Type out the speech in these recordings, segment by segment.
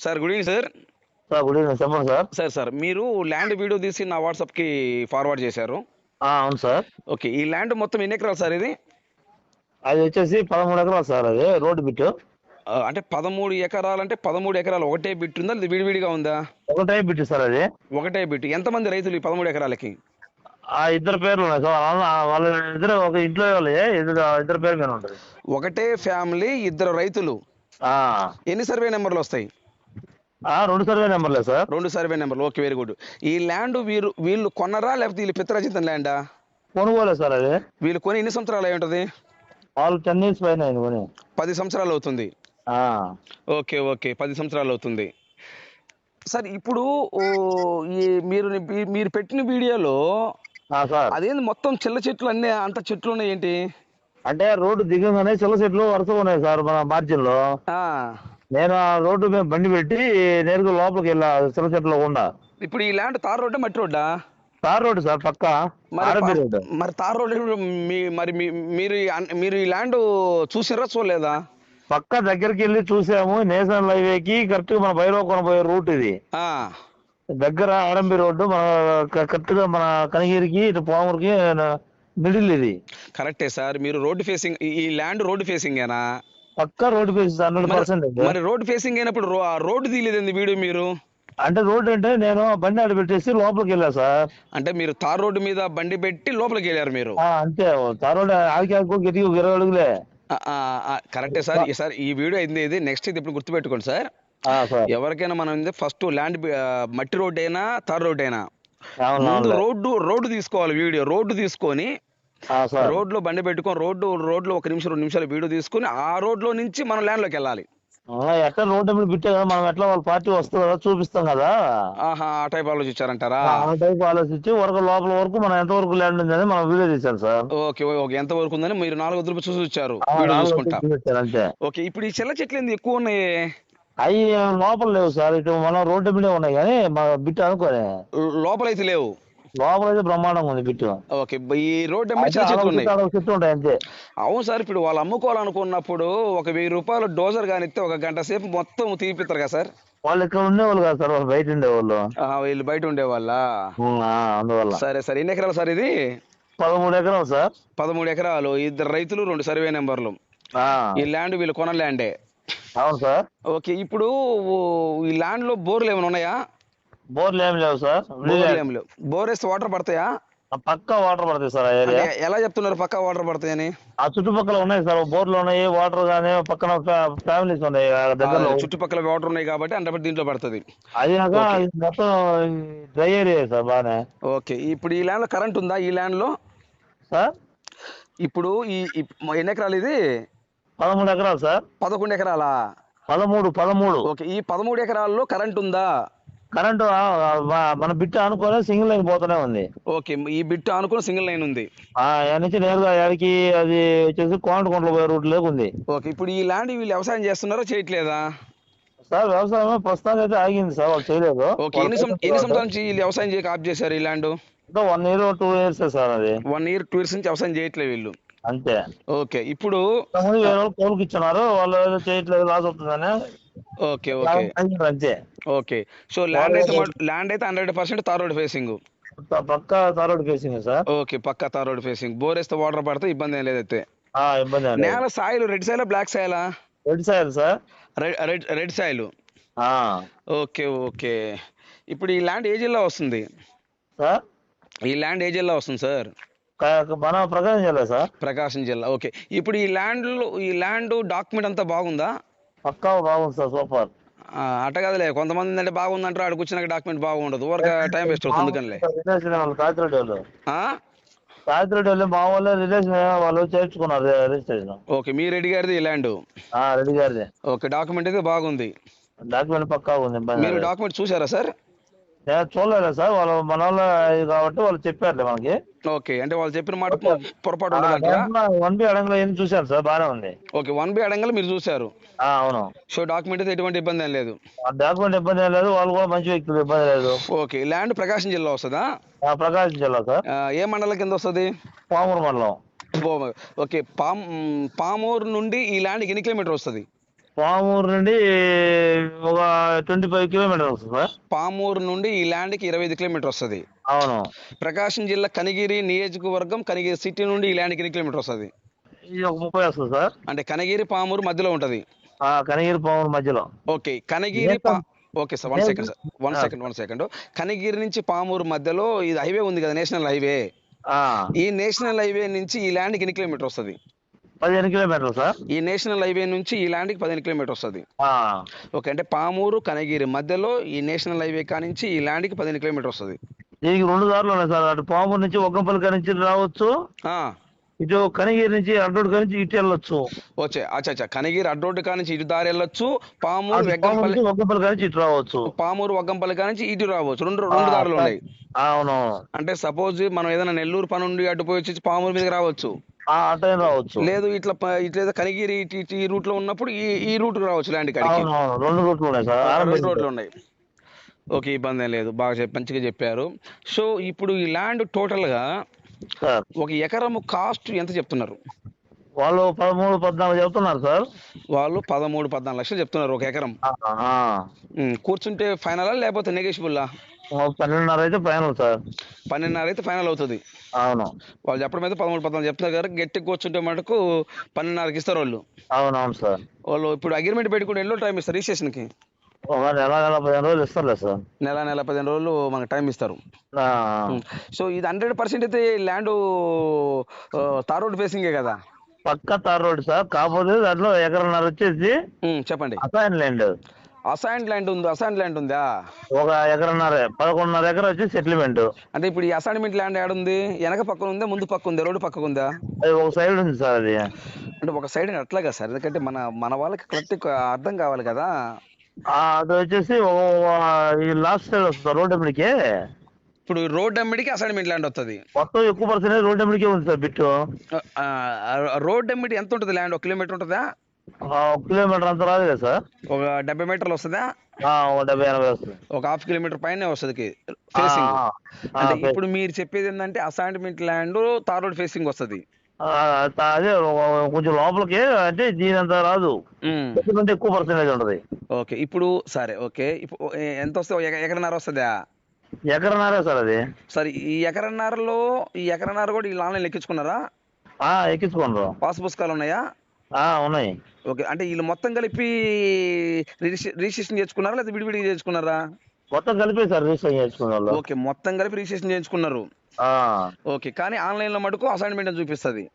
Sir good evening sir sir good evening చెప్పండి sir sir sir మీరు land video తీసి నా వాట్సాప్కి ఫార్వర్డ్ చేశారు. అవును సార్ ఓకే ఈ ల్యాండ్ మొత్తం ఎన్ని ఎకరాలు సార్ ఇది? అది వచ్చేసి పదమూడు ఎకరాలు సార్ అది రోడ్డు బిట్టు. ఆ, అంటే పదమూడు ఎకరాలు అంటే పదమూడు ఎకరాలు ఒకటే బిట్ ఉందా లేదా విడివిడిగా ఉందా? ఒకటే బిట్టు సార్ అది. ఒకటే బిట్ ఎంతమంది రైతులు ఈ పదమూడు ఎకరాలకి? ఆ ఇద్దరు పేర్లు ఉన్నాయి సార్ వాళ్ళ ఇద్దరు ఒక ఇంట్లో వాళ్ళే ఇద్దరు ఇద్దరు పేరు మీద ఉంటుంది. ఒకటే ఫ్యామిలీ ఇద్దరు రైతులు. ఎన్ని సర్వే నెంబర్లు వస్తాయి? రెండు సర్వే నెంబర్లే సార్. రెండు సర్వే నెంబర్లు. Okay very good. ఈ ల్యాండ్ వీరు వీళ్ళు కొన్నరా లేకపోతే వీళ్ళు పిత్రాజితం ల్యాండా? కొనుగోలే సార్ అది. వీళ్ళు కొని ఎన్ని సంవత్సరాలు అయి ఉంటుంది? వాళ్ళు టెన్ ఇయర్స్ పైన కొని. పది సంవత్సరాలు అవుతుంది. ఆ, ఓకే ఓకే పది సంవత్సరాలు అవుతుంది. సార్ ఇప్పుడు మీరు మీరు పెట్టిన వీడియోలో అదేంది మొత్తం చిల్ల చెట్లు అన్నీ అంత చెట్లు ఉన్నాయి ఏంటి అంటే రోడ్డు దిగంగానే చిల్ల చెట్లు వరుసగా ఉన్నాయి సార్ మన మార్జిన్లో. ఆ, నేను ఆ రోడ్డు మీద బండి పెట్టి నేరుగా లోపలికి వెళ్ళా చిల్ల చెట్లు గుండా. ఇప్పుడు ఈ ల్యాండ్ తార్ రోడ్డా మట్టి రోడ్డా? తార్ రోడ్డు సార్ పక్క. మరి ఆర్ఎంపీ పా- రోడ్డు. మరి తార్ రోడ్ మీ మరి మీ- మీరు ఈ అన్- మీరు ఈ ల్యాండ్ చూసిరా చూడలేదా? పక్క దగ్గరికి వెళ్ళి చూసాము నేషనల్ హైవేకి కరెక్ట్గా మన భైరవకోన పోయే రూట్ ఇది. ఆ, దగ్గర ఆడంబి రోడ్డు మన కరెక్ట్గా మన కనిగిరికి ఇటు పామురికి మిడిల్ ఇది. కరెక్టే సార్ మీరు రోడ్డు ఫేసింగ్ ఈ ల్యాండ్ రోడ్డు ఫేసింగేనా పక్క రోడ్డు ఫేస్ హండ్రెడ్ పర్సెంట్ మరి రోడ్డు ఫేసింగ్ అయినప్పుడు రో- ఆ రోడ్డు తీయలేదండి వీడియో మీరు? అంటే రోడ్డు అంటే నేను బండి ఆడ పెట్టేసి లోపలికి వెళ్ళా సార్. అంటే మీరు తార్ రోడ్డు మీద బండి పెట్టి లోపలికి వెళ్ళారు మీరు? అంతే. తార్ ఆడికి ఆడుకో గట్టిగా ఒక ఇరవై అడుగులే. కరెక్టే సార్. ఈ సార్ ఈ వీడియో అయింది ఇది నెక్స్ట్ ఇది ఇప్పుడు గుర్తుపెట్టుకోండి సార్. ఎవరికైనా మనం ఫస్ట్ ల్యాండ్ మట్టి రోడ్ అయినా తార్ రోడ్ అయినా ముందు. రోడ్డు రోడ్డు తీసుకోవాలి వీడియో. రోడ్డు తీసుకొని రోడ్లో బండి పెట్టుకొని రోడ్డు రోడ్లో ఒక నిమిషం రెండు నిమిషాలు వీడియో తీసుకొని ఆ రోడ్లో నుంచి మనం ల్యాండ్లోకి వెళ్ళాలి. ఆ, ఎట్లా రోడ్డు మీద పెట్టే కదా మనం ఎట్లా వాళ్ళ పార్టీ వస్తుంది కదా చూపిస్తాం కదా. ఆహా ఆ టైప్ ఆలోచించారంటారా? ఆ టైప్ ఆలోచించి వరకు లోపల వరకు మనం ఎంత వరకు ల్యాండ్ ఉందని మనం వీడియో తీసాం సార్. ఓకే ఓకే ఎంత వరకు ఉందని మీరు నాలుగు రూపాయలు చూసి వచ్చారు. వీడియో చూసుకుంటా. అంతే. ఓకే ఇప్పుడు ఈ చిల్ల చెట్లు ఏంది ఎక్కువ ఉన్నాయి? అవి లోపల లేవు సార్ ఇటు మనం రోడ్డు మీదే ఉన్నాయి కానీ మా బిట్టు అనుకోని. లోపలైతే లేవు. లోపల అయితే బ్రహ్మాండంగా ఉంది బిట్టు ఓకే ఈ రోడ్డు అమ్మే చిన్న చెట్లు ఉన్నాయి ఉంటాయి అంతే. అవును సార్ ఇప్పుడు వాళ్ళు అమ్ముకోవాలనుకున్నప్పుడు ఒక వెయ్యి రూపాయలు డోజర్ కానిస్తే ఒక గంట సేపు మొత్తం తీపిస్తారు కదా సార్? వాళ్ళు ఇక్కడ ఉండేవాళ్ళు కాదు సార్ వాళ్ళు బయట ఉండేవాళ్ళు. వీళ్ళు బయట ఉండేవాళ్ళ? అందువల్ల. సరే సరే ఎన్ని ఎకరాలు సార్ ఇది? పదమూడు ఎకరాలు సార్. పదమూడు ఎకరాలు. ఇద్దరు రైతులు రెండు సర్వే నెంబర్లు. ఈ ల్యాండ్ వీళ్ళు కొన ల్యాండే అవును సార్. ఓకే ఇప్పుడు ఈ ల్యాండ్లో బోర్లు ఏమైనా ఉన్నాయా? బోర్లు ఏమి లేవు సార్ బోర్లు లేవు. బోర్ వేస్తే వాటర్ పడతాయా? పక్క వాటర్ పడతాయి సార్ ఏరియా ఎలా చెప్తున్నారు పక్కా వాటర్ పడతాయని? ఆ చుట్టుపక్కల ఉన్నాయి సార్ బోర్లు ఉన్నాయి వాటర్ కానీ పక్కన ఫ్యామిలీస్ ఉన్నాయి దగ్గరలో. చుట్టుపక్కల వాటర్ ఉన్నాయి కాబట్టి అంటే దీంట్లో పడుతుంది. అది మొత్తం డ్రై ఏరియా సార్ బాగానే. ఓకే ఇప్పుడు ఈ ల్యాండ్లో కరెంట్ ఉందా? ఈ ల్యాండ్లో? సార్ ఇప్పుడు ఈ ఈ- ఎన్ని ఎకరాలు ఇది? పదమూడు ఎకరాలు సార్ పదకొండు ఎకరాలా? పదమూడు పదమూడు. ఓకే ఈ పదమూడు ఎకరాల్లో కరెంట్ ఉందా? కరెంటు మన బిట్ట అనుకోని సింగిల్ లైన్ పోతూనే ఉంది. ఓకే ఈ బిట్ అనుకుని సింగిల్ లైన్ ఉంది. నుంచి నేరుగా యాడికి అది వచ్చేసి పోయే రూట్ లేకు ఉంది. ఓకే ఇప్పుడు ఈ ల్యాండ్ వీళ్ళు వ్యవసాయం చేస్తున్నారా చేయట్లేదా? సార్ వ్యవసాయం ప్రస్తుతానికి అయితే ఆగింది సార్ వాళ్ళు చేయలేదు. ఓకే ఎన్ని ఎన్ని సంవత్సరాల నుంచి వీళ్ళు వ్యవసాయం చేయక ఆఫ్ చేశారు ఈ land? One year two years sir అది. వన్ ఇయర్ టూ ఇయర్స్ నుంచి వ్యవసాయం చేయట్లేదు వీళ్ళు. అంతే. ఓకే ఇప్పుడు వేరే వాళ్ళు కోలుకి ఇచ్చినారు వాళ్ళు చేయట్లేదు లాస్ అవుతుందని. Okay okay. అంతే ఓకే. సో ల్యాండ్ అయితే ల్యాండ్ అయితే hundred percent tar road facing. పక్కా tar road facing sir? Okay పక్కా తార్ రోడ్ ఫేసింగ్. బోర్ వేస్తే వాటర్ పడితే ఇబ్బంది ఏం లేదైతే. ఇబ్బంది నేల సాయిల్ రెడ్ సాయిలా black సాయిలా? Red side sir. Red red soil? Okay okay. ఇప్పుడు ఈ ల్యాండ్ ఏ జిల్లా వస్తుంది? సార్? ఈ ల్యాండ్ ఏ జిల్లా వస్తుంది సార్? మన ప్రకాశం జిల్లా సార్. ప్రకాశం జిల్లా ఓకే. ఇప్పుడు ఈ ల్యాండ్ ఈ ల్యాండ్ డాక్యుమెంట్ అంతా బాగుందా? పక్కా బాగుంది సార్ సూపర్. అట్ట కదలే కొంతమంది అంటే బాగుందంటారు ఆడికి వచ్చినాక డాక్యుమెంట్ బాగుండదు ఊరక టైం వేస్ట్ అవుతుంది అందుకనిలే. రిలేషన్ వాళ్ళు కాకిరెడ్డి వాళ్ళు. ఆ? కాకిరెడ్డి వాళ్ళు మా వాళ్ళు రిలేషన్ వాళ్ళు చేర్చుకున్నారు రిజిస్ట్రేషన్. ఓకే మీ రెడ్డి గారిది ల్యాండ్? రెడ్డి గారిది. ఓకే డాక్యుమెంట్ అయితే బాగుంది. డాక్యుమెంట్ పక్కా ఉంది మీరు. డాక్యుమెంట్ చూసారా సార్? చూడలేదు సార్? వాళ్ళు మన వాళ్ళు కాబట్టి వాళ్ళు చెప్పారులే మనకి. ఓకే అంటే వాళ్ళు చెప్పిన మాట పొరపాటు వన్ బి అడంగులో ఏం చూశాను సార్? బాగానే ఉంది. ఓకే వన్ బి అడంగల్ మీరు చూసారు ఆ, అవును. సో డాక్యుమెంట్ అయితే ఎటువంటి ఇబ్బంది ఏం లేదు. ఆ డాక్యుమెంట్ ఇబ్బంది ఏం లేదు. వాళ్ళు కూడా మంచి వ్యక్తులు ఇబ్బంది లేదు. ఓకే ల్యాండ్ ప్రకాశం జిల్లా వస్తుందా? ఆ, ప్రకాశం జిల్లా సార్. ఏ మండలం కింద వస్తుంది? పామూరు మండలం. ఓకే పామ్ పామూరు నుండి ఈ ల్యాండ్ ఎన్ని కిలోమీటర్ వస్తుంది? పామూరు నుండి ఒక ట్వంటీ ఫైవ్ కిలోమీటర్స్ వస్తుంది సార్. పామూరు నుండి ఈ ల్యాండ్కి ఇరవై ఐదు కిలోమీటర్ వస్తుంది. అవును. ప్రకాశం జిల్లా కనిగిరి నియోజకవర్గం కనిగిరి సిటీ నుండి ఈ ల్యాండ్కి ఎన్ని కిలోమీటర్ వస్తుంది? ఇది ఒక ముప్పై వస్తుంది సార్. అంటే కనగిరి పామూరు మధ్యలో ఉంటుంది. కనిగిరి పాము మధ్యలో. ఓకే కనగిరి పా okay sir one second sir one. Second one second. Kanagiri నుంచి పామూరు మధ్యలో ఇది హైవే ఉంది కదా నేషనల్ హైవే. ఈ నేషనల్ హైవే నుంచి ఈ ల్యాండ్కి ఎన్ని కిలోమీటర్ వస్తుంది? పదిహేను కిలోమీటర్లు సార్. ఈ నేషనల్ హైవే నుంచి ఈ ల్యాండ్కి పదిహేను కిలోమీటర్ వస్తుంది. ఓకే అంటే పామూరు కనగిరి మధ్యలో ఈ నేషనల్ హైవే కానించి ఈ ల్యాండ్కి పదిహేను కిలోమీటర్ వస్తుంది. దీనికి రెండు దారులు ఉన్నాయి సార్. అటు పామూరు నుంచి ఒగ్గంపల్లి నుంచి రావచ్చు. ఇటు కనిగిరి నుంచి అడ్డోడ్ నుంచి ఇటు వెళ్ళొచ్చు. వచ్చే అచ్చా అచ్చా. కనగిరి అడ్రోడ్డు కానించి ఇటు దారి వెళ్ళొచ్చు. పామూరు వెగ్గంపల్లి నుంచి ఒగ్గంపల్లి నుంచి ఇటు రావచ్చు. పామూరు వగ్గంపల్లి కానించి ఇటు రావచ్చు. రెండు రెండు దారులు ఉన్నాయి. అవును. అంటే సపోజ్ మనం ఏదైనా నెల్లూరు పని నుండి అటు పోయి వచ్చి పామూరు మీదకి రావచ్చు. రావచ్చు. లేదు ఇట్లా ఇట్లా కనిగిరి ఈ రూట్లో ఉన్నప్పుడు ఈ ఈ రూట్ రావచ్చు ల్యాండ్ కాడికి. రెండు రూట్లు ఉన్నాయి సార్. రెండు. రోడ్లు ఉన్నాయి. ఓకే ఇబ్బంది ఏం లేదు. బాగా చెప్పి మంచిగా చెప్పారు. సో ఇప్పుడు ఈ ల్యాండ్ టోటల్గా ఒక ఎకరము కాస్ట్ ఎంత చెప్తున్నారు? వాళ్ళు పదమూడు పద్నాలుగు చెబుతున్నారు సార్. వాళ్ళు పదమూడు పద్నాలుగు లక్షలు చెప్తున్నారు ఒక ఎకరం. కూర్చుంటే ఫైనలా లేకపోతే నెగోషియబుల్లా ఓ పన్నెండున్నర అయితే ఫైనల్ సార్. పన్నెండున్నర అయితే ఫైనల్ అవుతుంది. అవును. వాళ్ళు చెప్పడం అయితే పదమూడు పద్నాలుగు చెప్తున్నారు కదా గట్టి కూర్చుంటే మటుకు పన్నెండున్నరకి ఇస్తారు వాళ్ళు. అవును అవును సార్. వాళ్ళు ఇప్పుడు అగ్రిమెంట్ పెట్టుకుంటే ఎన్నో టైం ఇస్తారు రిజిస్ట్రేషన్కి ఒక నెల నెల పదిహేను రోజులు ఇస్తారులే సార్. నెల నెల పదిహేను రోజులు మనకు టైం ఇస్తారు. సో ఇది హండ్రెడ్ పర్సెంట్ అయితే ల్యాండ్ తార్ రోడ్ ఫేసింగే కదా? పక్క తార్ రోడ్ సార్ కాకపోతే దాంట్లో ఎకరన్నర వచ్చేసి చెప్పండి. అసైన్ ల్యాండ్ అసైన్ ల్యాండ్ ఉంది అసైన్ ల్యాండ్ ఉందా? ఒక ఎకరన్నర పదకొండున్నర ఎకర వచ్చి సెటిల్మెంట్. అంటే ఇప్పుడు ఈ అసైన్మెంట్ ల్యాండ్ ఏడ ఉంది వెనక పక్కన ఉందా ముందు పక్క ఉందా రోడ్డు పక్కన ఉందా? అది ఒక సైడ్ ఉంది సార్ అది. అంటే ఒక సైడ్ అట్లాగా సార్ ఎందుకంటే మన మన వాళ్ళకి కరెక్ట్ అర్థం కావాలి కదా. అది వచ్చేసి ఈ లాస్ట్ సైడ్ వస్తుంది రోడ్ ఎమ్మడికి ఇప్పుడు రోడ్ అమ్మిడికి అసైన్మెంట్ ల్యాండ్ వస్తుంది మొత్తం ఎక్కువ పర్సెంటేజ్ రోడ్ ఎమ్మడికే ఉంది సార్ బిట్టు. రోడ్ అమ్మిడి ఎంత ఉంటుంది ల్యాండ్? ఒక కిలోమీటర్ ఉంటుందా? కిలోమీటర్ అంత రాదు కదా సార్? ఒక డెబ్బై మీటర్లు వస్తుందా? ఒక డెబ్బై ఎనభై వస్తుంది. ఒక హాఫ్ కిలోమీటర్ పైనే వస్తుంది ఫేసింగ్ అంటే ఇప్పుడు మీరు చెప్పేది ఏంటంటే assignment land tar road facing వస్తుంది. అదే ఒక- కొంచెం లోపలికి అంటే దీని అంత రాదు. ఎందుకంటే ఎక్కువ పర్సెంటేజ్ ఉంటది. ఓకే ఇప్పుడు సరే ఓకే. ఇప్పుడు ఎంత వస్తుంది ఒక ఎక- ఎకరన్నర వస్తుందా? ఎకరన్నారే సార్ అది. సరే ఈ ఎకరన్నరలో ఈ ఎకరన్నర కూడా వీళ్ళు ఆన్లైన్ ఎక్కించుకున్నారా? ఆ ఎక్కించుకోండి పాస్ పుస్తకాలు ఉన్నాయా? ఉన్నాయి. ఓకే అంటే వీళ్ళు మొత్తం కలిపి రిజిస్ట్రే- రిజిస్ట్రేషన్ చేసుకున్నారా లేదా విడివిడిగా చేసుకున్నారా మొత్తం కలిపి సార్ రిజిస్టర్ చేసుకునే వాళ్ళు. ఓకే మొత్తం కలిపి రిజిస్ట్రేషన్ చేయించుకున్నారు. ఓకే కానీ ఆన్లైన్లో మటుకు అసైన్మెంట్ అని చూపిస్తుంది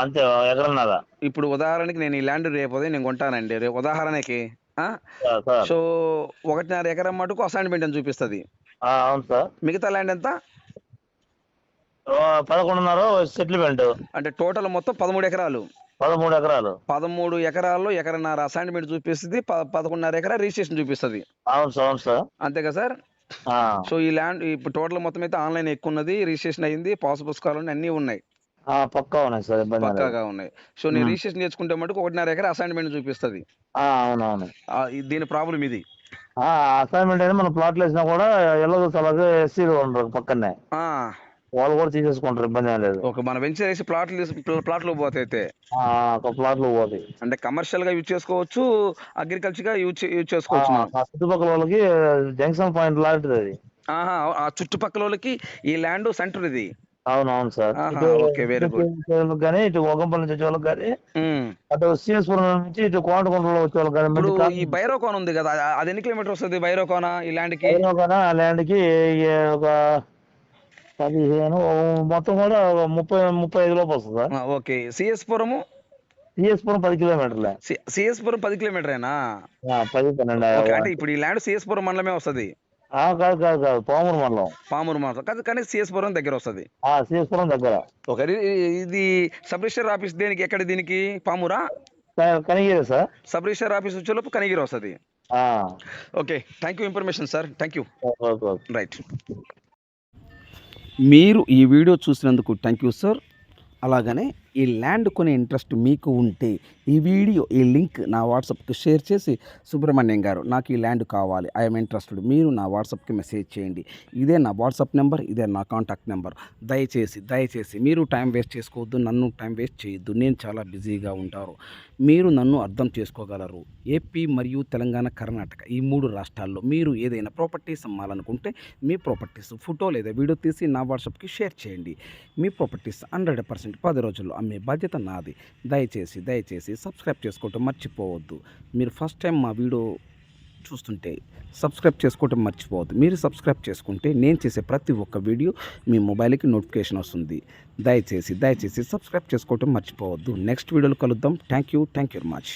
అంతే ఎకరన్నారా ఇప్పుడు ఉదాహరణకి నేను ఈ ల్యాండ్ రేపు ఉదయం నేను కొంటానండి రేపు ఉదాహరణకి సో ఒకటిన్నర ఎకరం మటుకు అసైన్మెంట్ అని చూపిస్తుంది. అవును సార్. మిగతా ల్యాండ్ ఎంత? పదకొండున్నర సెటిల్మెంట్. అంటే టోటల్ మొత్తం పదమూడు ఎకరాలు. పదమూడు ఎకరాలు. పదమూడు ఎకరాల్లో ఎకరన్నర అసైన్మెంట్ చూపిస్తుంది పదకొండున్నర ఎకరా రిజిస్ట్రేషన్ చూపిస్తుంది. అవును సార్ అవును సార్. అంతే కదా సార్? సో ఈ ల్యాండ్ ఇప్పుడు టోటల్ మొత్తం అయితే ఆన్లైన్ ఎక్కువ ఉన్నది రిజిస్ట్రేషన్ అయింది పాస్ పుస్తకాలు అన్నీ ఉన్నాయి. ఆ, పక్కా ఉన్నాయి సార్. పక్కాగా ఉన్నాయి. సో నేను. రిజిస్ట్రేషన్ చేసుకుంటే మటుకు ఒకటిన్నర ఎకరా అసైన్మెంట్ చూపిస్తుంది. అవునవును. దీని ప్రాబ్లం ఇది. ఆ అసైన్మెంట్ అయితే మనం ప్లాట్లు వేసినా కూడా ఎల్లో అలాగే ఎస్సీలు ఉండరు పక్కనే. వాళ్ళు కూడా తీసేసుకుంటారు ఇబ్బంది ఏం లేదు. ఒక మన వెంచర్ వేసి ప్లాట్లు ప్లాట్లు పోతే అయితే? ఆ, ఒక ప్లాట్లు పోతాయి అంటే కమర్షియల్గా యూజ్ చేసుకోవచ్చు అగ్రికల్చర్గా యూజ్ యూజ్ చేసుకోవచ్చు మనం? ఆ చుట్టుపక్కల వాళ్ళకి జంక్షన్ పాయింట్ లాంటిది అది. ఆహా ఆ చుట్టుపక్కల వాళ్ళకి ఈ ల్యాండ్ సెంటర్ ఇది? అవును అవును సార్. ఆహా, ఇటు okay, very good. వచ్చే వాళ్ళకి కానీ ఇటు ఒకంపల్లి నుంచి వచ్చే వాళ్ళకి కానీ ఉమ్. అటు సిఎస్పురం నుంచి ఇటు వచ్చే వాళ్ళకి కానీ ఇప్పుడు ఈ బైరోకోన్ ఉంది కదా అది ఎన్ని కిలోమీటర్ వస్తుంది బైరోకోన ఈ ల్యాండ్కి? ల్యాండ్కి ఒక పదిహేను మొత్తం కూడా ఒక ముప్పై ముప్పై ఐదు లోపు వస్తుంది ఓకే. సిఎస్ పురము? సిఎస్పురం పది కిలోమీటర్లే. సిఎస్ పురం పది కిలోమీటరేనా? పది పన్నెండు అంటే ఇప్పుడు ఈ ల్యాండ్ సిఎస్ పురం మండలమే వస్తుంది? ఆ, కాదు కాదు కాదు పామూరు మండలం. పామూరు మాత్రం కాదు కానీ సిఎస్ పురం దగ్గర వస్తుంది. ఆ సిఎస్పురం దగ్గర. ఓకే ఇది- సబ్ రిజిస్టర్ ఆఫీస్ దేనికి ఎక్కడ దీనికి? పామూరా? Kanigiri sir. Sub registrar office వచ్చేలోపు కనిగిరి వస్తుంది. Okay thank you information sir thank you. Right మీరు ఈ వీడియో చూసినందుకు థ్యాంక్ యూ సార్. అలాగనే ఈ ల్యాండ్ కొనే ఇంట్రెస్ట్ మీకు ఉంటే ఈ వీడియో ఈ లింక్ నా వాట్సాప్కి షేర్ చేసి సుబ్రహ్మణ్యం గారు నాకు ఈ ల్యాండ్ కావాలి ఐఎమ్ ఇంట్రెస్టెడ్ మీరు నా వాట్సాప్కి మెసేజ్ చేయండి. ఇదే నా వాట్సాప్ నెంబర్ ఇదే నా కాంటాక్ట్ నెంబర్. దయచేసి దయచేసి మీరు టైం వేస్ట్ చేసుకోవద్దు నన్ను టైం వేస్ట్ చేయొద్దు నేను చాలా బిజీగా ఉంటారు. మీరు నన్ను అర్థం చేసుకోగలరు. ఏపీ మరియు తెలంగాణ కర్ణాటక ఈ మూడు రాష్ట్రాల్లో మీరు ఏదైనా ప్రాపర్టీస్ అమ్మాలనుకుంటే మీ ప్రాపర్టీస్ ఫోటో లేదా వీడియో తీసి నా వాట్సాప్కి షేర్ చేయండి. మీ ప్రాపర్టీస్ హండ్రెడ్ పర్సెంట్ పది రోజుల్లో అమ్మే బాధ్యత నాది. దయచేసి దయచేసి సబ్స్క్రైబ్ చేసుకోవటం మర్చిపోవద్దు. మీరు ఫస్ట్ టైం మా వీడియో చూస్తుంటే సబ్స్క్రైబ్ చేసుకోవటం మర్చిపోవద్దు. మీరు సబ్స్క్రైబ్ చేసుకుంటే నేను చేసే ప్రతి ఒక్క వీడియో మీ మొబైల్కి నోటిఫికేషన్ వస్తుంది. దయచేసి దయచేసి సబ్స్క్రైబ్ చేసుకోవటం మర్చిపోవద్దు. నెక్స్ట్ వీడియోలో కలుద్దాం. Thank you thank you very much.